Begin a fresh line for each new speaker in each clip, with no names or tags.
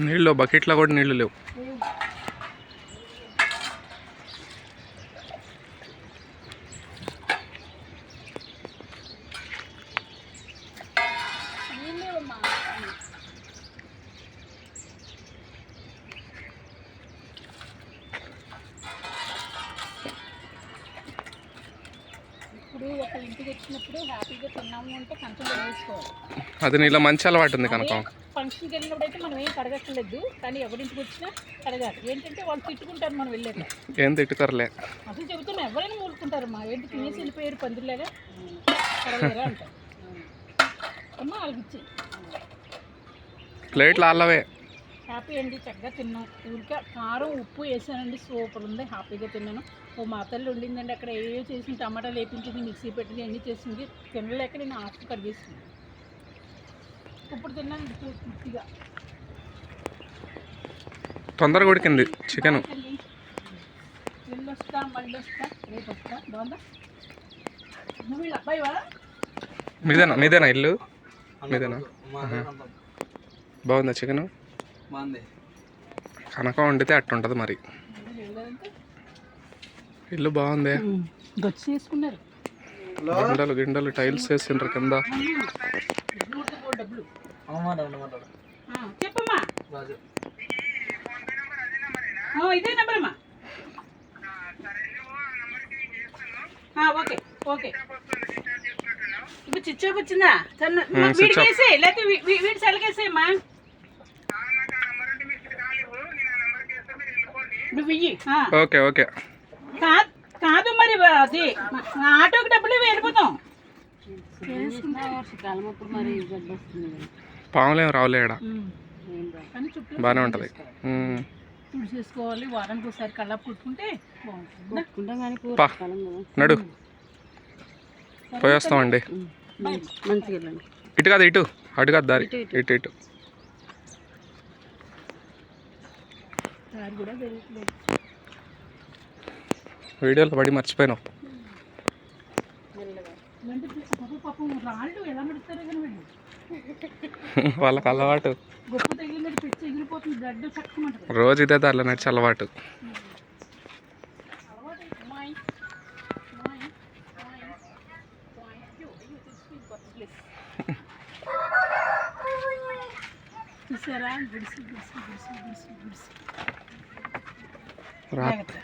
నీళ్ళు బకెట్లో కూడా నీళ్ళు లేవు. అది నీళ్ళ మంచి అలవాటు ఉంది కనుక.
ఫంక్షన్కి వెళ్ళినప్పుడు అయితే మనం ఏం కడగక్కర్లేదు కానీ ఎవరింటికి వచ్చినా కడగాలి. ఏంటంటే వాళ్ళు తిట్టుకుంటారు మనం వెళ్ళాక
ఏం తిట్టుకోరలే.
అసలు చెబుతున్నా ఎవరైనా ఊరుకుంటారు మా ఏంటి తినేసి వెళ్ళిపోయారు పందిరిలాగా? కడగరా అంటారు అమ్మ వాళ్ళకి ఇచ్చి
ప్లేట్లు అల్లవే
హ్యాపీ అండి చక్కగా తిన్నాం. ఊరికే కారం ఉప్పు వేసానండి. సూపర్ ఉంది హ్యాపీగా తిన్నాను. ఓ మా తల్లి ఉండిందండి అక్కడ. ఏ చేసింది టమాటాలు వేపించింది మిక్సీ పెట్టింది అన్నీ చేసింది. తినలేక నేను హాఫ్ కడిగేసింది ఇప్పుడు తిన్నాను పూర్తిగా
తొందరగా ఉడికింది చికెన్.
వెళ్ళి వస్తా మళ్ళీ వస్తా రేపు వస్తా బాగుందా నువ్వు వీళ్ళ అబ్బాయివా
మీదేనా? మీదేనా ఇల్లు? మీదేనా? బాగుందా చికెన్? కనక వండితే అట్టుంటుంది మరి. ఇల్లు బాగుంది. గిండలు గిండలు టైల్స్ వేసిండ్రు కింద.
డబ్బులు. చెప్పమ్మా.
రాజు.
ఇదే నెంబర్ అమ్మా ఆ, ఓకే ఓకే. ఇప్పుడు చిచ్చాకు వచ్చిందా?
ఆఫ్.
వేసే లేకపోతే వీడి సెలకేసేయమ్మా నువ్వు ఇయ్యి ఆ.
Okay okay.
కాదు కాదు మరి అది. ఆటోకి డబ్బులు వెళ్ళిపోతాం.
పాములేం రావులే ఈడ.
కానీ చుట్టూ
బాగానే ఉంటుంది.
తుడిచేసుకోవాలి వారానికి ఒకసారి బాగుంటుంది.
నడు. పోయి వస్తామండి
మంచిగా వెళ్ళండి.
ఇటు కాదు ఇటు. అటు కాదు దారి. ఇటు ఇటు. వీడియోలో పడి మర్చిపోయినావు వాళ్ళకి అలవాటు. రోజు ఇదే దారిలో నడిచి అలవాటు.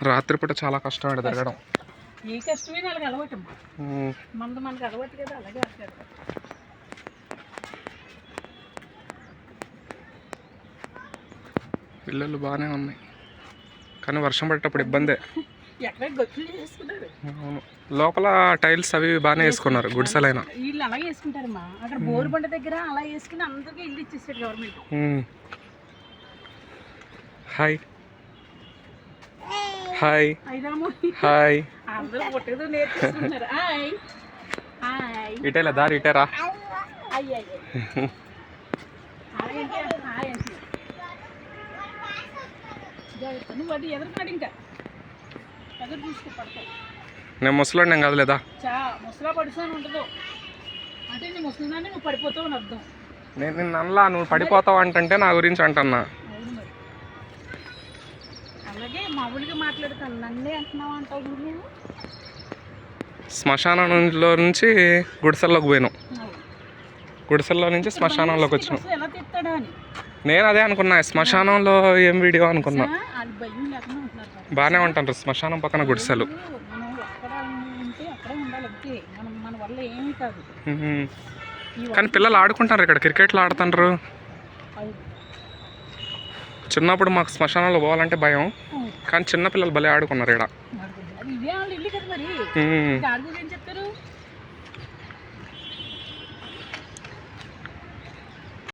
రాత్రిపూట చాలా కష్టం అండి తిరగడం.
ఏ కష్టమే వాళ్ళకి అలవాటు అమ్మా
ఉమ్.
మనది మనకి అలవాటు కదా అలాగే
ఇల్లులు బాగానే ఉన్నాయి. కానీ వర్షం పడేటప్పుడు ఇబ్బందే. అవును. లోపల టైల్స్ అవి బాగానే వేసుకున్నారు గుడిసెలైనా.
వీళ్ళు అలాగే వేసుకుంటారమ్మా. అక్కడ బోరు బండ దగ్గర అలా వేసుకుని అందరికీ ఇల్లు ఇచ్చేసారు గవర్నమెంట్.
హాయ్. హాయ్. హాయ్.
అందరూ పుట్టదు నేర్చుకుంటున్నారు హాయ్. హాయ్.
ఇటేలా దారి ఇటేరా?
అయ్యి అయ్యి హాయ్ అంటే హాయ్ అంటే. జాగ్రత్త నువ్వు అది ఎదురున్నాడు ఇంకా. ఎదురు చూసుకో పడతావు
నేను ముసలోడు నేను కదలేదా?
చా ముసలా ఉండదు. అంటే నీ ముసలిదాన్ని నువ్వు పడిపోతావు అని అర్థం.
నేను నిన్న అనలా నువ్వు పడిపోతావు అంటుంటే నా గురించి అంటున్నా.
అలాగే మామూలుగా మాట్లాడుతాను. నన్నే అంటున్నావు అంటావు నువ్వు.
శ్మశానంలో నుంచి గుడిసెల్లోకి పోయినాం. గుడిసెల్లో నుంచి శ్మశానంలోకి వచ్చినాం.
అసలు ఎలా తిట్టాడా అని.
నేను అదే అనుకున్నా శ్మశానంలో ఏం వీడియో అనుకున్నా. బాగానే ఉంటారు శ్మశానం పక్కన గుడిసెలు. కానీ పిల్లలు ఆడుకుంటారు ఇక్కడ క్రికెట్లు ఆడుతుంటారు. చిన్నప్పుడు మాకు శ్మశానంలో పోవాలంటే భయం. కానీ చిన్న పిల్లలు భలే ఆడుకున్నారు ఇక్కడ